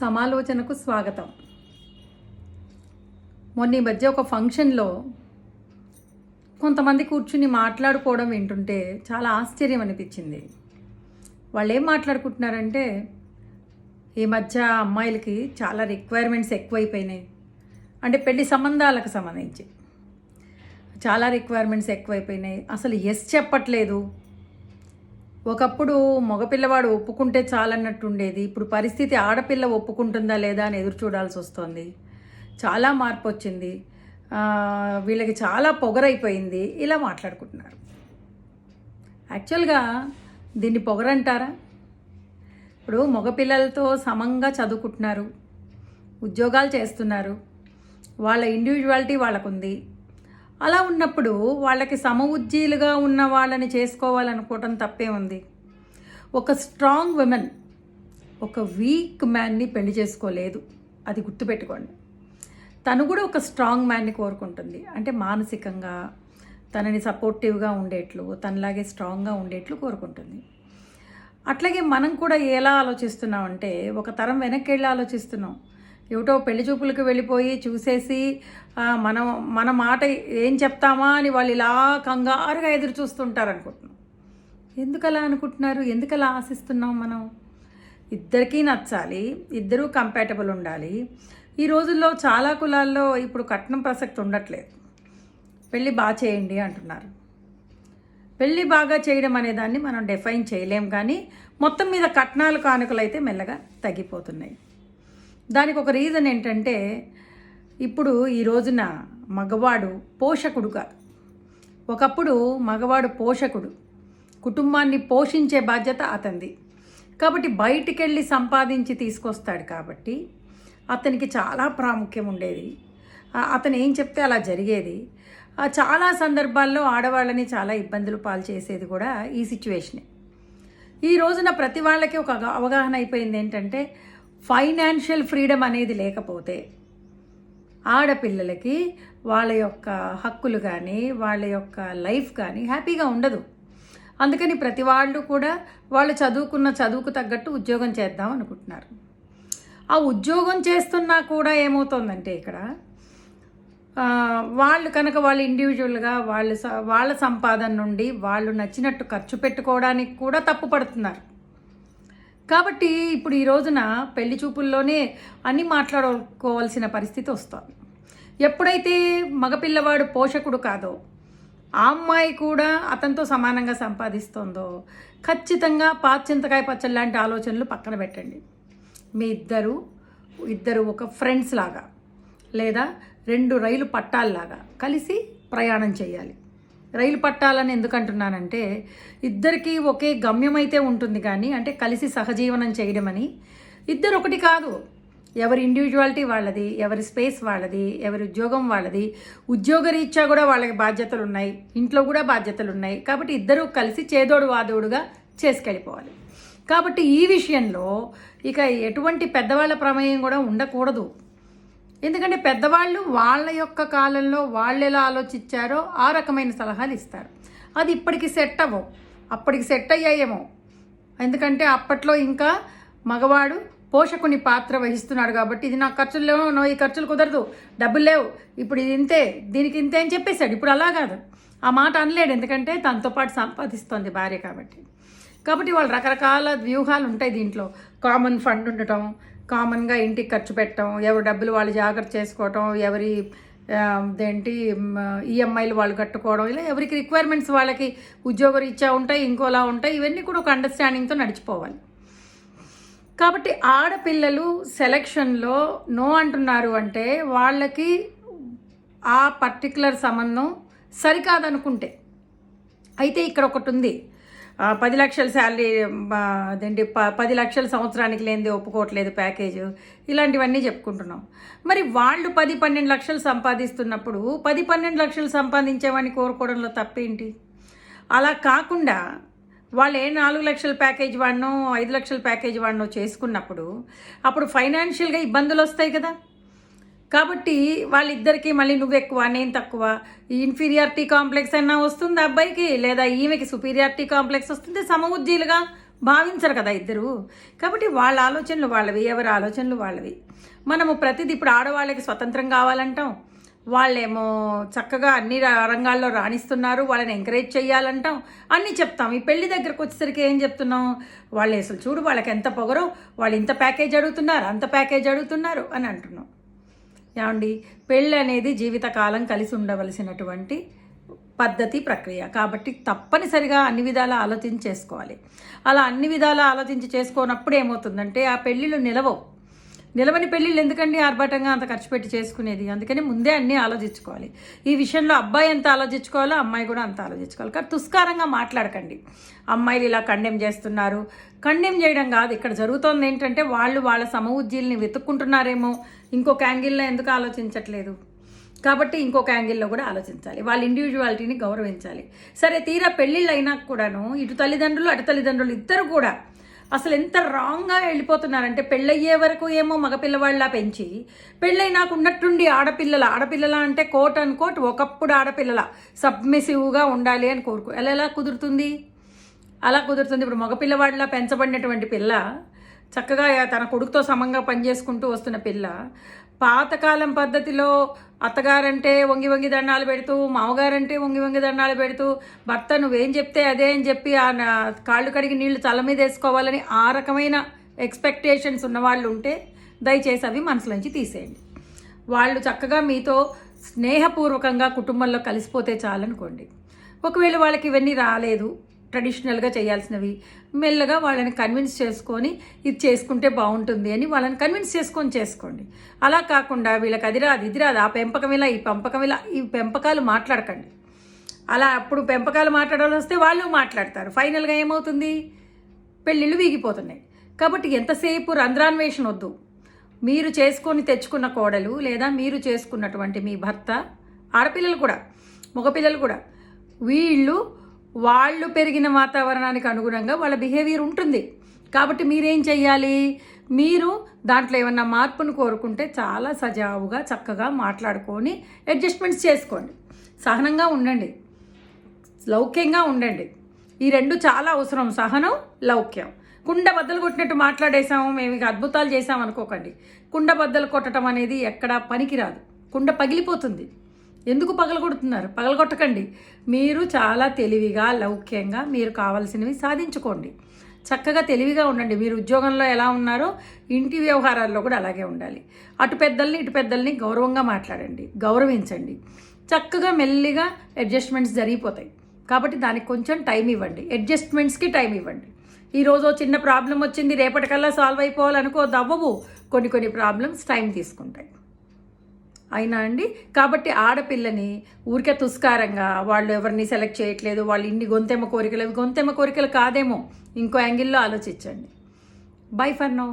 సమాలోచనకు స్వాగతం. మొన్న ఈ మధ్య ఒక ఫంక్షన్లో కొంతమంది కూర్చుని మాట్లాడుకోవడం వింటుంటే చాలా ఆశ్చర్యం అనిపించింది. వాళ్ళు ఏం మాట్లాడుకుంటున్నారంటే ఈ మధ్య అమ్మాయిలకి చాలా రిక్వైర్మెంట్స్ ఎక్కువైపోయినాయి. అంటే పెళ్ళి సంబంధాలకు సంబంధించి. చాలా రిక్వైర్మెంట్స్ ఎక్కువైపోయినాయి. అసలు ఎస్ చెప్పట్లేదు. ఒకప్పుడు మగపిల్లవాడు ఒప్పుకుంటే చాలన్నట్టు ఉండేది ఇప్పుడు పరిస్థితి ఆడపిల్ల ఒప్పుకుంటుందా లేదా అని ఎదురు చూడాల్సి వస్తుంది. చాలా మార్పు వచ్చింది వీళ్ళకి చాలా పొగరైపోయింది. ఇలా మాట్లాడుకుంటున్నారు. యాక్చువల్గా దీన్ని పొగరంటారా? ఇప్పుడు మగపిల్లలతో సమంగా చదువుకుంటున్నారు. ఉద్యోగాలు చేస్తున్నారు. వాళ్ళ ఇండివిజువాలిటీ వాళ్ళకుంది. అలా ఉన్నప్పుడు వాళ్ళకి సమ ఉజ్జీలుగా ఉన్న వాళ్ళని చేసుకోవాలనుకోవటం తప్పే ఉంది. ఒక స్ట్రాంగ్ విమెన్ ఒక వీక్ మ్యాన్ని పెళ్ళి చేసుకోలేదు. అది గుర్తుపెట్టుకోండి. తను కూడా ఒక స్ట్రాంగ్ మ్యాన్ని కోరుకుంటుంది. అంటే మానసికంగా తనని సపోర్టివ్గా ఉండేట్లు తనలాగే స్ట్రాంగ్గా ఉండేట్లు కోరుకుంటుంది. అట్లాగే మనం కూడా ఎలా ఆలోచిస్తున్నాం అంటే ఒక తరం వెనక్కి వెళ్ళి ఆలోచిస్తున్నాం. ఏమిటో పెళ్ళి చూపులకు వెళ్ళిపోయి చూసేసి మనం మన మాట ఏం చెప్తామా అని వాళ్ళు ఇలా కంగారుగా ఎదురు చూస్తుంటారు అనుకుంటున్నాం. ఎందుకలా అనుకుంటున్నారు? ఎందుకు అలా ఆశిస్తున్నాం మనం? ఇద్దరికీ నచ్చాలి ఇద్దరూ కంపాటబుల్ ఉండాలి. ఈ రోజుల్లో చాలా కులాల్లో ఇప్పుడు కట్నం ప్రసక్తి ఉండట్లేదు. పెళ్ళి బాగా చేయండి అంటున్నారు. పెళ్ళి బాగా చేయడం అనే దాన్ని మనం డిఫైన్ చేయలేం కానీ మొత్తం మీద కట్నాలు కానుకలు అయితే మెల్లగా తగ్గిపోతున్నాయి. దానికి ఒక రీజన్ ఏంటంటే ఇప్పుడు ఈ రోజున మగవాడు పోషకుడు కాదు. ఒకప్పుడు మగవాడు పోషకుడు. కుటుంబాన్ని పోషించే బాధ్యత అతనిది. కాబట్టి బయటికెళ్ళి సంపాదించి తీసుకొస్తాడు కాబట్టి అతనికి చాలా ప్రాముఖ్యం ఉండేది. అతను ఏం చెప్తే అలా జరిగేది. చాలా సందర్భాల్లో ఆడవాళ్ళని చాలా ఇబ్బందులు పాలు చేసేది కూడా ఈ సిచ్యువేషనే ఈ రోజున ప్రతి వాళ్ళకి ఒక అవగాహన అయిపోయింది ఏంటంటే ఫైనాన్షియల్ ఫ్రీడమ్ అనేది లేకపోతే ఆడపిల్లలకి వాళ్ళ యొక్క హక్కులు కానీ వాళ్ళ యొక్క లైఫ్ కానీ హ్యాపీగా ఉండదు. అందుకని ప్రతి వాళ్ళు కూడా వాళ్ళు చదువుకున్న చదువుకు తగ్గట్టు ఉద్యోగం చేద్దాం అనుకుంటున్నారు. ఆ ఉద్యోగం చేస్తున్నా కూడా ఏమవుతుందంటే ఇక్కడ వాళ్ళు కనుక వాళ్ళు ఇండివిజువల్గా వాళ్ళు వాళ్ళ సంపాదన నుండి వాళ్ళు నచ్చినట్టు ఖర్చు పెట్టుకోవడానికి కూడా తప్పు పడుతున్నారు కాబట్టి ఇప్పుడు ఈ రోజున పెళ్ళి చూపుల్లోనే అన్నీ మాట్లాడుకోవాల్సిన పరిస్థితి వస్తుంది. ఎప్పుడైతే మగపిల్లవాడు పోషకుడు కాదో ఆ అమ్మాయి కూడా అతనితో సమానంగా సంపాదిస్తుందో ఖచ్చితంగా పాచింతకాయ పచ్చడి లాంటి ఆలోచనలు పక్కన పెట్టండి. మీ ఇద్దరు ఇద్దరు ఒక ఫ్రెండ్స్ లాగా లేదా రెండు రైలు పట్టాల్లాగా కలిసి ప్రయాణం చేయాలి. రైలు పట్టాలని ఎందుకంటున్నానంటే ఇద్దరికీ ఒకే గమ్యం అయితే ఉంటుంది కానీ అంటే కలిసి సహజీవనం చేయడం అని ఇద్దరు ఒకటి కాదు. ఎవరి ఇండివిజువాలిటీ వాళ్ళది ఎవరి స్పేస్ వాళ్ళది ఎవరి ఉద్యోగం వాళ్ళది. ఉద్యోగ రీత్యా కూడా వాళ్ళకి బాధ్యతలు ఉన్నాయి ఇంట్లో కూడా బాధ్యతలు ఉన్నాయి కాబట్టి ఇద్దరూ కలిసి చేదోడు వాదోడుగా చేసుకెళ్ళిపోవాలి. కాబట్టి ఈ విషయంలో ఇక ఎటువంటి పెద్దవాళ్ళ ప్రమేయం కూడా ఉండకూడదు. ఎందుకంటే పెద్దవాళ్ళు వాళ్ళ యొక్క కాలంలో వాళ్ళు ఎలా ఆలోచించారో ఆ రకమైన సలహాలు ఇస్తారు. అది ఇప్పటికి సెట్ అవ్వవు అప్పటికి సెట్ అయ్యాయేమో. ఎందుకంటే అప్పట్లో ఇంకా మగవాడు పోషకుని పాత్ర వహిస్తున్నాడు కాబట్టి ఇది నా ఖర్చులు లేవు నో ఈ ఖర్చులు కుదరదు. డబ్బులు లేవు. ఇప్పుడు ఇది ఇంతే. దీనికి ఇంతే అని చెప్పేశాడు. ఇప్పుడు అలా కాదు. ఆ మాట అనలేడు. ఎందుకంటే తనతో పాటు సంపాదిస్తోంది భార్య కాబట్టి. కాబట్టి వాళ్ళు రకరకాల వ్యూహాలు ఉంటాయి దీంట్లో. కామన్ ఫండ్ ఉండటం కామన్గా ఇంటికి ఖర్చు పెట్టడం ఎవరి డబ్బులు వాళ్ళు జాగ్రత్త చేసుకోవటం ఎవరి అదేంటి ఈఎంఐలు వాళ్ళు కట్టుకోవడం ఇలా ఎవరికి రిక్వైర్మెంట్స్ వాళ్ళకి ఉద్యోగరీత్యా ఉంటాయి ఇంకోలా ఉంటాయి ఇవన్నీ కూడా ఒక అండర్స్టాండింగ్తో నడిచిపోవాలి. కాబట్టి ఆడపిల్లలు సెలక్షన్లో నో అంటున్నారు అంటే వాళ్ళకి ఆ పర్టికులర్ సంబంధం సరికాదనుకుంటే. అయితే ఇక్కడ ఒకటి ఉంది పది లక్షల శాలరీ అదేంటి ప పది లక్షల సంవత్సరానికి లేనిది ఒప్పుకోవట్లేదు ప్యాకేజ్. ఇలాంటివన్నీ చెప్పుకుంటున్నాం. మరి వాళ్ళు పది పన్నెండు లక్షలు సంపాదిస్తున్నప్పుడు పది పన్నెండు లక్షలు సంపాదించేవాడిని కోరుకోవడంలో తప్పేంటి? అలా కాకుండా వాళ్ళు ఏ నాలుగు లక్షల ప్యాకేజ్ వాడినో ఐదు లక్షల ప్యాకేజ్ వాడినో చేసుకున్నప్పుడు అప్పుడు ఫైనాన్షియల్గా ఇబ్బందులు వస్తాయి కదా. కాబట్టి వాళ్ళిద్దరికీ మళ్ళీ నువ్వు ఎక్కువ నేను తక్కువ. ఇన్ఫీరియారిటీ కాంప్లెక్స్ అయినా వస్తుంది అబ్బాయికి లేదా ఈమెకి సుపీరియారిటీ కాంప్లెక్స్ వస్తుంది సమవుజ్జీలుగా భావించరు కదా ఇద్దరు. కాబట్టి వాళ్ళ ఆలోచనలు వాళ్ళవి ఎవరి ఆలోచనలు వాళ్ళవి. మనము ప్రతిదీ ఇప్పుడు ఆడవాళ్ళకి స్వతంత్రం కావాలంటాం. వాళ్ళేమో చక్కగా అన్ని రంగాల్లో రాణిస్తున్నారు వాళ్ళని ఎంకరేజ్ చేయాలంటాం అన్నీ చెప్తాం. ఈ పెళ్ళి దగ్గరకు వచ్చేసరికి ఏం చెప్తున్నాం? వాళ్ళు అసలు చూడు వాళ్ళకి ఎంత పొగరో వాళ్ళు ఇంత ప్యాకేజ్ అడుగుతున్నారు అంత ప్యాకేజ్ అడుగుతున్నారు అని అంటున్నాం. ఏమండి? పెళ్ళి అనేది జీవితకాలం కలిసి ఉండవలసినటువంటి పద్ధతి ప్రక్రియ. కాబట్టి తప్పనిసరిగా అన్ని విధాలా ఆలోచించి చేసుకోవాలి అలా అన్ని విధాలా ఆలోచించి చేసుకోనప్పుడు ఏమవుతుందంటే ఆ పెళ్ళిళ్ళు నిలవవు. నిలవని పెళ్ళిళ్ళు ఎందుకండి ఆర్భాటంగా అంత ఖర్చు పెట్టి చేసుకునేది? అందుకని ముందే అన్నీ ఆలోచించుకోవాలి. ఈ విషయంలో అబ్బాయి ఎంత ఆలోచించుకోవాలో అమ్మాయి కూడా అంత ఆలోచించుకోవాలి. కానీ తుస్కారంగా మాట్లాడకండి. అమ్మాయిలు ఇలా కండెమ్ చేస్తున్నారు. కండెమ్ చేయడం కాదు. ఇక్కడ జరుగుతోంది ఏంటంటే వాళ్ళు వాళ్ళ సమవుజ్జీల్ని వెతుక్కుంటున్నారేమో. ఇంకొక యాంగిల్లో ఎందుకు ఆలోచించట్లేదు? కాబట్టి ఇంకొక యాంగిల్లో కూడా ఆలోచించాలి. వాళ్ళ ఇండివిజువాలిటీని గౌరవించాలి. సరే తీరా పెళ్ళిళ్ళు అయినా కూడాను ఇటు తల్లిదండ్రులు అటు తల్లిదండ్రులు ఇద్దరు కూడా అసలు ఎంత రాంగ్గా వెళ్ళిపోతున్నారంటే పెళ్ళయ్యే వరకు ఏమో మగపిల్లవాళ్ళ పెంచి పెళ్ళై నాకు ఉన్నట్టుండి ఆడపిల్లల ఆడపిల్లల అంటే కోట్ అండ్ కోట్ ఒకప్పుడు ఆడపిల్లల సబ్మిసివ్గా ఉండాలి అని కోరుకో ఎలా ఎలా కుదురుతుంది? అలా కుదురుతుంది. ఇప్పుడు మగపిల్లవాడిలా పెంచబడినటువంటి పిల్ల చక్కగా తన కొడుకుతో సమంగా పనిచేసుకుంటూ వస్తున్న పిల్ల పాతకాలం పద్ధతిలో అత్తగారంటే వంగి వంగి దండాలు పెడుతూ మామగారంటే వంగి వంగి దండాలు పెడుతూ భర్త నువ్వేం చెప్తే అదే అని చెప్పి ఆ కాళ్ళు కడిగి నీళ్ళు తల మీద వేసుకోవాలని ఆ రకమైన ఎక్స్పెక్టేషన్స్ ఉన్నవాళ్ళు ఉంటే దయచేసి అవి మనసులోంచి తీసేయండి. వాళ్ళు చక్కగా మీతో స్నేహపూర్వకంగా కుటుంబంలో కలిసిపోతే చాలనుకోండి. ఒకవేళ వాళ్ళకి ఇవన్నీ రాలేదు ట్రెడిషనల్గా చేయాల్సినవి. మెల్లగా వాళ్ళని కన్విన్స్ చేసుకొని ఇది చేసుకుంటే బాగుంటుంది అని వాళ్ళని కన్విన్స్ చేసుకొని చేసుకోండి. అలా కాకుండా వీళ్ళకి అది రాదు ఇది రాదు. ఆ పెంపకం ఇలా ఈ పెంపకం ఇలా ఈ పెంపకాలు మాట్లాడకండి. అలా అప్పుడు పెంపకాలు మాట్లాడాల్సి వస్తే వాళ్ళు మాట్లాడతారు. ఫైనల్గా ఏమవుతుంది? పెళ్ళిళ్ళు వీగిపోతున్నాయి. కాబట్టి ఎంతసేపు రంధ్రాన్వేషణ వద్దు. మీరు చేసుకొని తెచ్చుకున్న కోడలు లేదా మీరు చేసుకున్నటువంటి మీ భర్త ఆడపిల్లలు కూడా మగపిల్లలు కూడా వీళ్ళు వాళ్ళు పెరిగిన వాతావరణానికి అనుగుణంగా వాళ్ళ బిహేవియర్ ఉంటుంది. కాబట్టి మీరేం చెయ్యాలి? మీరు దాంట్లో ఏమన్నా మార్పును కోరుకుంటే చాలా సజావుగా చక్కగా మాట్లాడుకొని అడ్జస్ట్మెంట్స్ చేసుకోండి. సహనంగా ఉండండి. లౌక్యంగా ఉండండి. ఈ రెండు చాలా అవసరం. సహనం లౌక్యం. కుండ బద్దలు కొట్టినట్టు మాట్లాడేసాము మేము ఇక అద్భుతాలు చేసాం అనుకోకండి కుండ బద్దలు కొట్టడం అనేది ఎక్కడా పనికిరాదు. కుండ పగిలిపోతుంది. ఎందుకు పగలగొడుతున్నారు? పగలగొట్టకండి. మీరు చాలా తెలివిగా లౌక్యంగా మీరు కావాల్సినవి సాధించుకోండి. చక్కగా తెలివిగా ఉండండి. మీరు ఉద్యోగంలో ఎలా ఉన్నారో ఇంటి వ్యవహారాల్లో కూడా అలాగే ఉండాలి. అటు పెద్దల్ని ఇటు పెద్దల్ని గౌరవంగా మాట్లాడండి. గౌరవించండి. చక్కగా మెల్లిగా అడ్జస్ట్మెంట్స్ జరిగిపోతాయి. కాబట్టి దానికి కొంచెం టైం ఇవ్వండి. అడ్జస్ట్మెంట్స్కి టైం ఇవ్వండి. ఈరోజు చిన్న ప్రాబ్లం వచ్చింది రేపటికల్లా సాల్వ్ అయిపోవాలనుకో దవ్వవు కొన్ని కొన్ని ప్రాబ్లమ్స్ టైం తీసుకుంటాయి. అయినా అండి. కాబట్టి ఆడపిల్లని ఊరికే తుస్కారంగా వాళ్ళు ఎవరిని సెలెక్ట్ చేయట్లేదు వాళ్ళు ఇన్ని గొంతెమ్మ కోరికలు గొంతెమ్మ కోరికలు కాదేమో. ఇంకో యాంగిల్లో ఆలోచించండి. Bye for now.